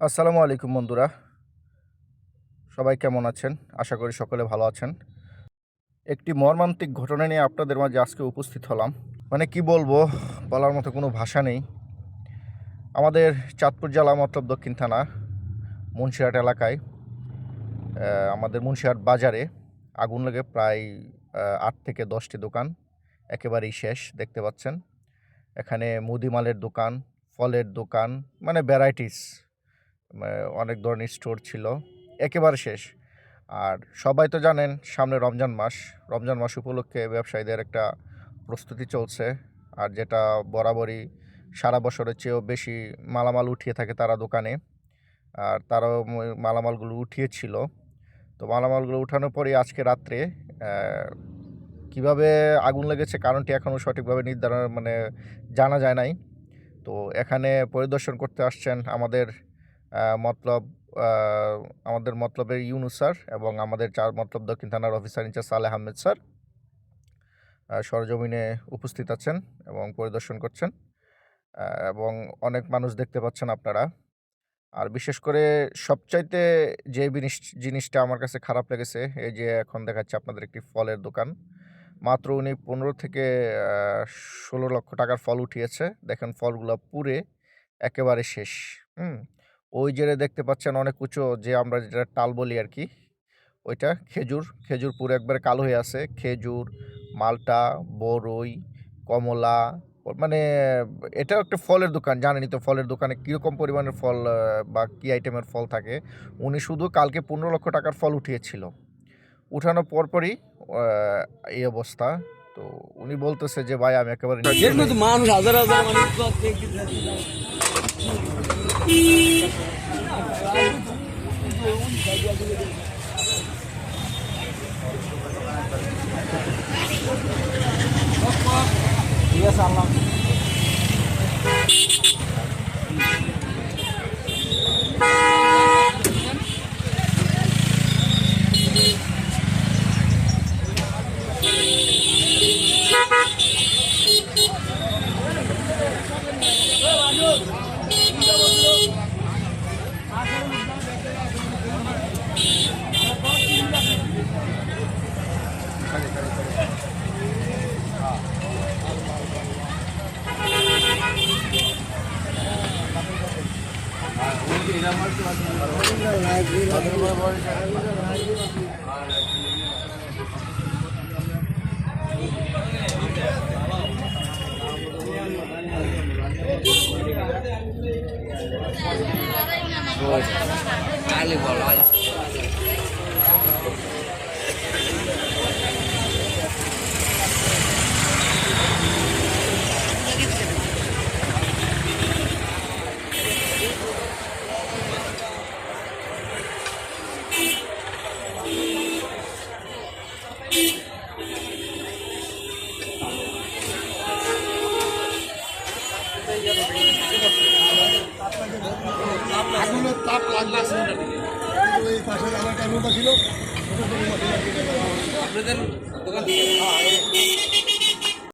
আসসালামু আলাইকুম বন্ধুরা। সবাই কেমন আছেন? আশা করি সকলে ভালো আছেন। একটি মর্মান্তিক ঘটনা নিয়ে আপনাদের মাঝে আজকে উপস্থিত হলাম। মানে কি বলব, বলার মতো কোনো ভাষা নেই। আমাদের চাঁদপুর জেলা মতলব দক্ষিণ থানা মুন্সিরহাট এলাকায় আমাদের মুন্সিরহাট বাজারে আগুন লেগে প্রায় আট থেকে দশটি দোকান একেবারেই শেষ দেখতে পাচ্ছেন। এখানে মুদিমালের দোকান, ফলের দোকান মানে ভ্যারাইটিস অনেক ধরনের স্টোর ছিল। একেবারে শেষ। আর সবাই তো জানেন, সামনে রমজান মাস। রমজান মাস উপলক্ষে ব্যবসায়ীদের একটা প্রস্তুতি চলছে। আর যেটা বরাবরই সারা বছরের চেয়েও বেশি মালামাল উঠিয়ে থাকে তারা দোকানে। আর তারাও মালামালগুলো উঠিয়েছিল। তো মালামালগুলো উঠানোর পরেই আজকে রাত্রে কীভাবে আগুন লেগেছে কারণটি এখনও সঠিকভাবে নির্ধারণ মানে জানা যায় নাই। তো এখানে পরিদর্শন করতে আসছেন আমাদের মতলব আমাদের মতলবের ইউনুস স্যার এবং আমাদের চার মতলব দক্ষিণ থানার officer in charge Saleh Ahmed sir সরজমিনে উপস্থিত আছেন এবং পরিদর্শন করছেন। এবং অনেক মানুষ দেখতে পাচ্ছেন আপনারা। আর বিশেষ করে সবচাইতে যে জিনিস জিনিসটা আমার কাছে খারাপ লেগেছে, এই যে এখন দেখাচ্ছে আপনাদের একটি ফলের দোকান। মাত্র উনি পনেরো থেকে ষোলো লক্ষ টাকার ফল উঠিয়েছে। দেখেন ফলগুলো পুরে একেবারে শেষ। হুম? ওই যে দেখতে পাচ্ছেন অনেক উঁচু যে আমরা যেটা টাল বলি আর কি ওইটা খেজুর খেজুর পুরো একবারে কালো হয়ে আছে। খেজুর মালটা বরই কমলা মানে এটাও একটা ফলের দোকান জানেনই তো ফলের দোকানে কীরকম পরিমাণের ফল বা কী আইটেমের ফল থাকে। উনি শুধু কালকে পনেরো লক্ষ টাকার ফল উঠিয়েছিল। উঠানোর পরপরই এই অবস্থা। তো উনি বলতেছে যে ভাই আমি একেবারে নিচে দেখল তো মানুষ হাজার হাজার মানুষ Iya salam. তো দেখতে ঠিক আছে আল্লাহ আগুনের তাপ লাগছে ওই পাশে আমার ছিল। কোনো মাটি লাগিয়ে আপনাদের দোকান